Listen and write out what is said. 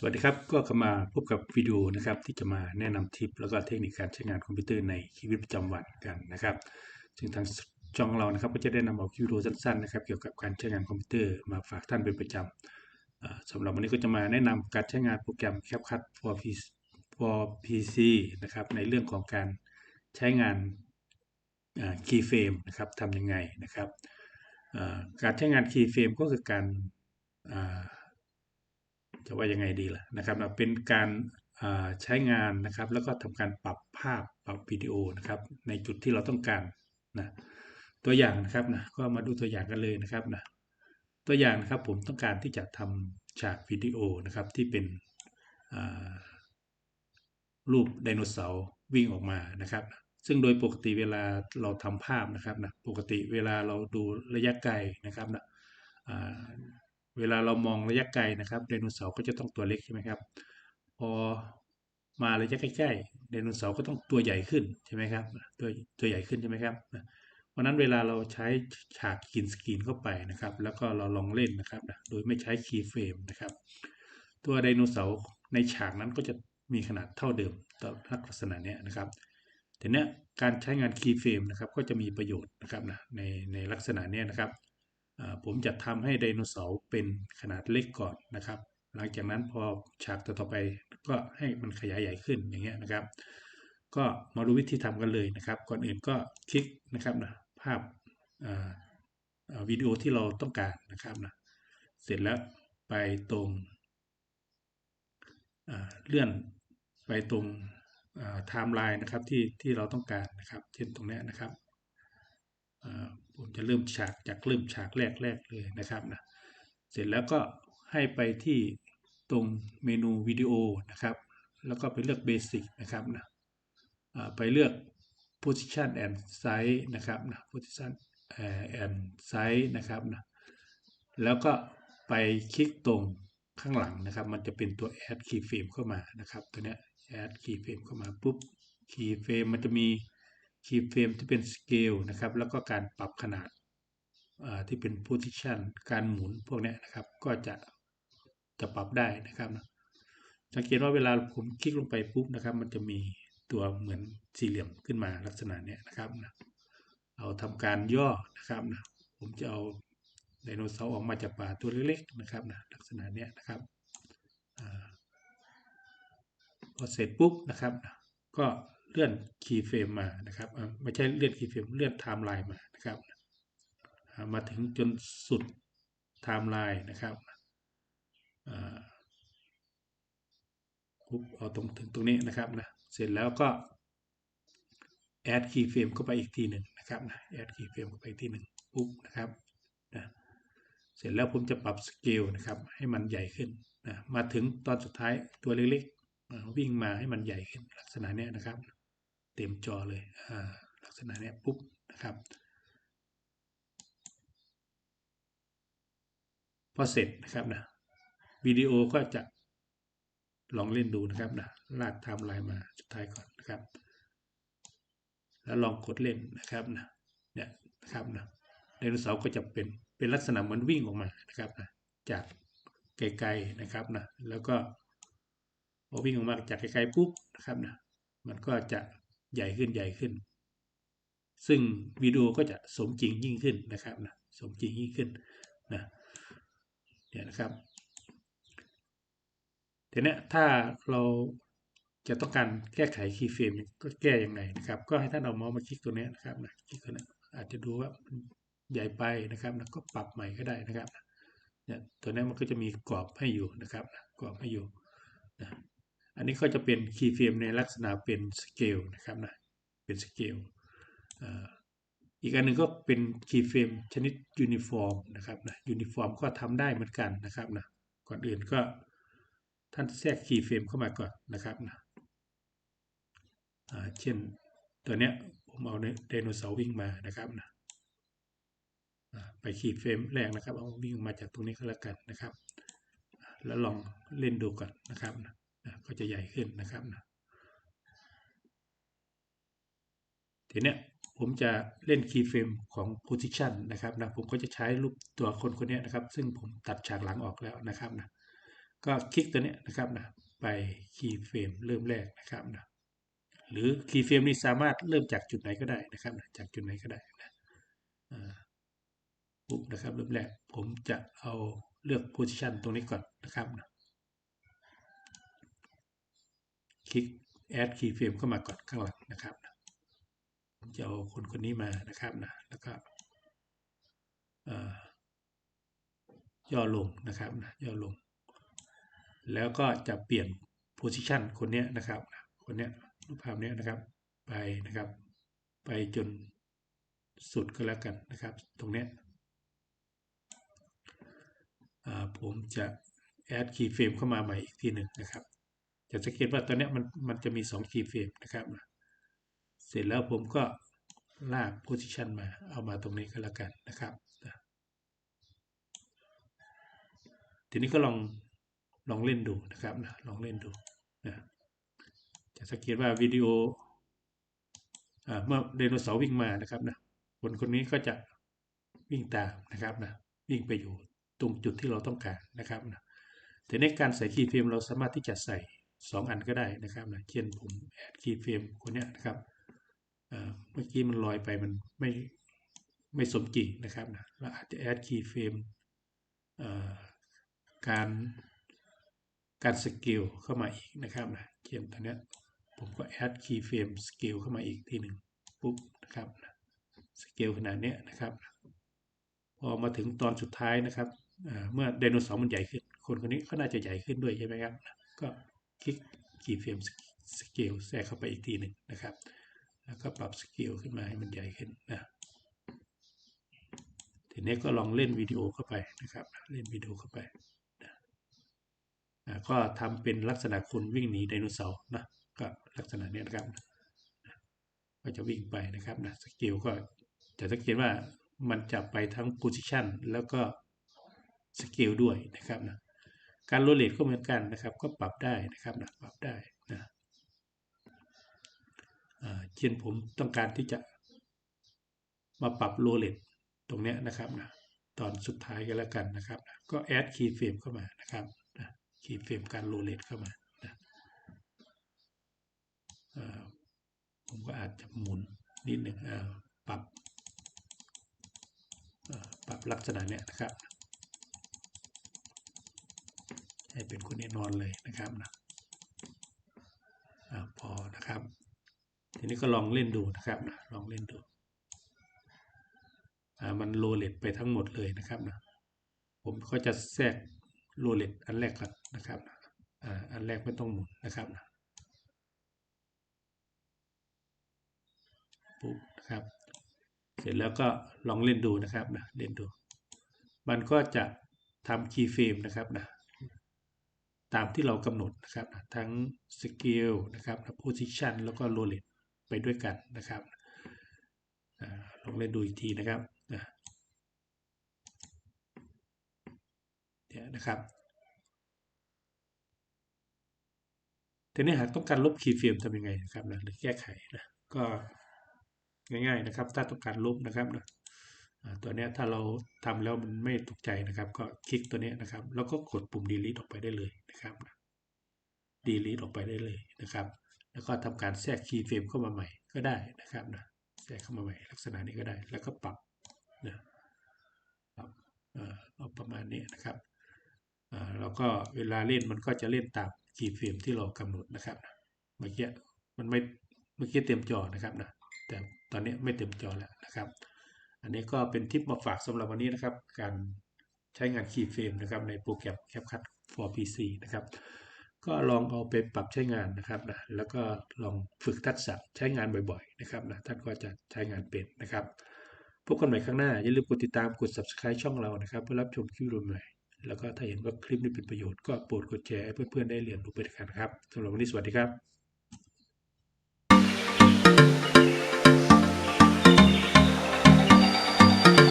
สวัสดีครับ ก็กลับมาพบกับวิดีโอนะครับที่จะมาแนะนำทิป แล้วก็เทคนิคการใช้งานคอมพิวเตอร์ในชีวิตประจำวันกันนะครับ ซึ่งทางช่องเรานะครับก็จะได้นำเอาวิดีโอสั้นๆนะครับเกี่ยวกับการใช้งานคอมพิวเตอร์มาฝากท่านเป็นประจำอ่าสำหรับวันนี้ก็จะมาแนะนำการใช้งานโปรแกรม CapCut for PC for PC นะครับในเรื่องของการใช้งานอ่า keyframe นะครับทำยังไงนะครับการใช้งาน keyframe ก็คือการ จะว่ายังไงดีล่ะนะครับเป็นการใช้งานนะครับ แล้วก็ทำการปรับภาพปรับวิดีโอนะครับ ในจุดที่เราต้องการนะตัวอย่างนะครับนะก็มาดูตัวอย่างกันเลยนะครับนะตัวอย่างนะครับผมต้องการที่จะทำฉากวิดีโอนะครับที่เป็นรูปไดโนเสาร์วิ่งออกมานะครับ ซึ่งโดยปกติเวลาเราทำภาพนะครับนะปกติเวลาเราดูระยะไกลนะครับนะ เวลาเรามองระยะไกลนะครับไดโนเสาร์ก็จะต้องตัวเล็กใช่ไหมครับ พอมาระยะใกล้ๆไดโนเสาร์ก็ต้องตัวใหญ่ขึ้นใช่ไหมครับ ตัวตัวใหญ่ขึ้นใช่ไหมครับ เพราะนั้นเวลาเราใช้ฉากกินสกรีนเข้าไปนะครับ แล้วก็เราลองเล่นนะครับ โดยไม่ใช้คีย์เฟรมนะครับ ตัวไดโนเสาร์ในฉากนั้นก็จะมีขนาดเท่าเดิมต่อลักษณะนี้นะครับแต่เนี้ยการใช้งานคีย์เฟรมนะครับก็จะมีประโยชน์นะครับนะในในลักษณะนี้นะครับ ผมจะทำให้ไดโนเสาร์เป็นขนาดเล็กก่อนนะครับ หลังจากนั้นพอฉากต่อไปก็ให้มันขยายใหญ่ขึ้นอย่างเงี้ยนะครับ ก็มาดูวิธีทำกันเลยนะครับ ก่อนอื่นก็คลิกนะครับนะภาพวิดีโอที่เราต้องการนะครับนะเสร็จแล้วไปตรงเลื่อนไปตรงไทม์ไลน์นะครับที่ที่เราต้องการนะครับ เช่นตรงนี้นะครับ ผมจะเริ่มฉากจากเริ่มฉากแรกแรกเลยนะครับนะเสร็จแล้วก็ให้ไปที่ตรงเมนูวิดีโอนะครับ แล้วก็ไปเลือกเบสิกนะครับนะไปเลือก position and size นะครับนะ position and size นะครับนะแล้วก็ไปคลิกตรงข้างหลังนะครับ มันจะเป็นตัว add keyframe เข้ามานะครับ ตัวเนี้ย add keyframe เข้ามาปุ๊บ keyframe มันจะมี คีย์เฟรมที่เป็นสเกลนะครับ แล้วก็การปรับขนาดที่เป็น position การหมุนพวกนี้นะครับ ก็จะจะปรับได้นะครับสังเกตว่าเวลาผมคลิกลงไปปุ๊บนะครับ มันจะมีตัวเหมือนสี่เหลี่ยมขึ้นมาลักษณะนี้นะครับนะเอาทำการย่อนะครับนะผมจะเอาไดโนเสาร์ออกมาจากป่าตัวเล็กๆนะครับนะลักษณะนี้นะครับอพอเสร็จปุ๊บนะครับ ก็ เลื่อนคีย์เฟรมมานะครับไม่ใช่เลื่อนคีย์เฟรมเลื่อนไทม์ไลน์มานะครับมาถึงจนสุดไทม์ไลน์นะครับปุ๊บเอาตรงถึงตรงนี้นะครับนะเสร็จแล้วก็ add keyframe เข้าไปอีกทีหนึ่งนะครับนะ add keyframe เข้าไปอีกทีหนึ่งปุ๊บนะครับนะเสร็จแล้วผมจะปรับสเกลนะครับให้มันใหญ่ขึ้นนะมาถึงตอนสุดท้ายตัวเล็กๆวิ่งมาให้มันใหญ่ขึ้นลักษณะนี้นะครับ เต็มจอเลยลักษณะนี้ปุ๊บนะครับ พอเสร็จนะครับนะวิดีโอก็จะลองเล่นดูนะครับนะลากไทม์ไลน์มาสุดท้ายก่อนนะครับ แล้วลองกดเล่นนะครับนะเนี่ยนะครับนะไดโนเสาร์ก็จะเป็นเป็นลักษณะเหมือนวิ่งออกมานะครับนะจากไกลๆนะครับนะแล้วก็พอวิ่งออกมาจากไกลๆปุ๊บนะครับนะมันก็จะ ใหญ่ขึ้นใหญ่ขึ้น ซึ่งวิดีโอก็จะสมจริงยิ่งขึ้นนะครับนะสมจริงยิ่งขึ้นนะเนี่ยนะครับทีนี้ถ้าเราจะต้องการแก้ไขคีย์เฟรมก็แก้ยังไงนะครับ ก็ให้ท่านเอาเมาส์มาคลิกตัวนี้นะครับนะคลิกตัวนี้อาจจะดูว่าใหญ่ไปนะครับนะก็ปรับใหม่ก็ได้นะครับเนี่ยตัวนี้มันก็จะมีกรอบให้อยู่นะครับกรอบให้อยู่นะ อันนี้ก็จะเป็นคีย์เฟรมในลักษณะเป็นสเกลนะครับนะเป็นสเกลอีกอันหนึ่งก็เป็นคีย์เฟรมชนิดยูนิฟอร์มนะครับนะยูนิฟอร์มก็ทำได้เหมือนกันนะครับนะก่อนอื่นก็ท่านแทรกคีย์เฟรมเข้ามาก่อนนะครับนะเช่นตัวเนี้ยผมเอาไดโนเสาร์วิ่งมานะครับนะไปคีย์เฟรมแรกนะครับเอาวิ่งมาจากตรงนี้ก็แล้วกันนะครับ แล้วลองเล่นดูก่อนนะครับนะ ก็จะใหญ่ขึ้นนะครับนะทีเนี้ยผมจะเล่นคีย์เฟรมของ position นะครับนะผมก็จะใช้รูปตัวคนคนนี้นะครับ ซึ่งผมตัดฉากหลังออกแล้วนะครับนะก็คลิกตัวเนี้ยนะครับนะไปคีย์เฟรมเริ่มแรกนะครับนะหรือคีย์เฟรมนี้สามารถเริ่มจากจุดไหนก็ได้นะครับนะจากจุดไหนก็ได้นะปุ๊บนะครับเริ่มแรกผมจะเอาเลือก position ตรงนี้ก่อนนะครับนะ คลิก add keyframe เข้ามาก่อนข้างหลังนะครับจะเอาคนคนนี้มานะครับนะแล้วก็ย่อลงนะครับนะย่อลง แล้วก็จะเปลี่ยน position คนนี้นะครับคนนี้รูปภาพนี้นะครับไปนะครับ ไปจนสุดก็แล้วกันนะครับ ตรงนี้ผมจะ add keyframe เข้ามาใหม่อีกทีหนึ่งนะครับ จะสังเกตว่าตอนนี้มันมันจะมี 2 keyframe นะครับ เสร็จแล้วผมก็ลาก position มาเอามาตรงนี้ก็แล้วกันนะครับ ทีนี้ก็ลองลองเล่นดูนะครับนะลองเล่นดูนะจะสังเกตว่าวิดีโอเมื่อไดโนเสาร์วิ่งมานะครับนะคนคนนี้ก็จะวิ่งตามนะครับนะวิ่งไปอยู่ตรงจุดที่เราต้องการนะครับนะแต่ในการใส่คีย์เฟรมเราสามารถที่จะใส่ 2 อันก็ได้นะครับนะเช่นผมแอดคีย์เฟรมคนนี้นะครับเมื่อกี้มันลอยไปมันไม่ไม่สมจริงนะครับนะเราอาจจะแอดคีย์เฟรมการการสกิลเข้ามาอีกนะครับนะเช่นตอนนี้ผมก็แอดคีย์เฟรมสกิลเข้ามาอีกทีหนึ่งปุ๊บนะครับสเกลขนาดนี้นะครับ พอมาถึงตอนสุดท้ายนะครับ เมื่อไดโนเสาร์มันใหญ่ขึ้น คนคนนี้ก็น่าจะใหญ่ขึ้นด้วยใช่ไหมครับ ก็ คลิกคีย์เฟรมสเกลแทรกเข้าไปอีกทีหนึ่งนะครับ แล้วก็ปรับสเกลขึ้นมาให้มันใหญ่ขึ้นนะทีนี้ก็ลองเล่นวิดีโอเข้าไปนะครับ เล่นวิดีโอเข้าไปก็ทำเป็นลักษณะคนวิ่งหนีไดโนเสาร์นะก็ลักษณะนี้นะครับก็จะวิ่งไปนะครับนะสเกลก็จะสังเกตว่ามันจะไปทั้ง position แล้วก็สเกลด้วยนะครับนะ การโรเลตก็เหมือนกันนะครับ ก็ปรับได้นะครับนะปรับได้นะเช่นผมต้องการที่จะมาปรับโรเลตตรงนี้นะครับนะตอนสุดท้ายก็แล้วกันนะครับนะก็แอดคีย์เฟรมเข้ามานะครับนะคีย์เฟรมการโรเลตเข้ามานะผมก็อาจจะหมุนนิดหนึ่งปรับปรับลักษณะเนี้ยนะครับ ให้เป็นคนนี้นอนเลยนะครับนะอพอนะครับ ทีนี้ก็ลองเล่นดูนะครับนะลองเล่นดูมันโรเลตไปทั้งหมดเลยนะครับนะผมก็จะแทรกโรเลตอันแรกก่อนนะครับอันแรกไม่ต้องหมุนนะครับนะปุ๊บนะครับ เสร็จแล้วก็ลองเล่นดูนะครับนะเล่นดู มันก็จะทำคีย์เฟรมนะครับนะ ตามที่เรากำหนดนะครับทั้งสเกลนะครับโพซิชันแล้วก็โรเลตไปด้วยกันนะครับลองเล่นดูอีกทีนะครับเนี่ยนะครับทีนี้หากต้องการลบคีย์เฟรมทำยังไงนะครับนะหรือแก้ไขนะก็ง่ายๆนะครับ ถ้าต้องการลบนะครับนะ ตัวนี้ถ้าเราทำแล้วมันไม่ถูกใจนะครับ ก็คลิกตัวนี้นะครับ แล้วก็กดปุ่ม delete ออกไปได้เลยนะครับ delete ออกไปได้เลยนะครับ แล้วก็ทำการแทรกคีย์เฟรมเข้ามาใหม่ก็ได้นะครับนะแทรกเข้ามาใหม่ลักษณะนี้ก็ได้ แล้วก็ปรับนะปรับเอาประมาณนี้นะครับแล้วก็เวลาเล่นมันก็จะเล่นตามคีย์เฟรมที่เรากำหนดนะครับเมื่อกี้มันไม่เมื่อกี้เต็มจอนะครับนะแต่ตอนนี้ไม่เต็มจอแล้วนะครับ อันนี้ก็เป็นทิปมาฝากสำหรับวันนี้นะครับ การใช้งานคีย์เฟรมนะครับในโปรแกรม CapCut for PC นะครับ ก็ลองเอาไปปรับใช้งานนะครับนะแล้วก็ลองฝึกทักษะใช้งานบ่อยๆนะครับนะท่านก็จะใช้งานเป็นนะครับพบกันใหม่ครั้งหน้า อย่าลืมกดติดตามกด subscribe ช่องเรานะครับ เพื่อรับชมคลิปใหม่แล้วก็ถ้าเห็นว่าคลิปนี้เป็นประโยชน์ก็โปรดกดแชร์ให้เพื่อนๆได้เรียนรู้ไปด้วยกันครับสำหรับวันนี้สวัสดีครับ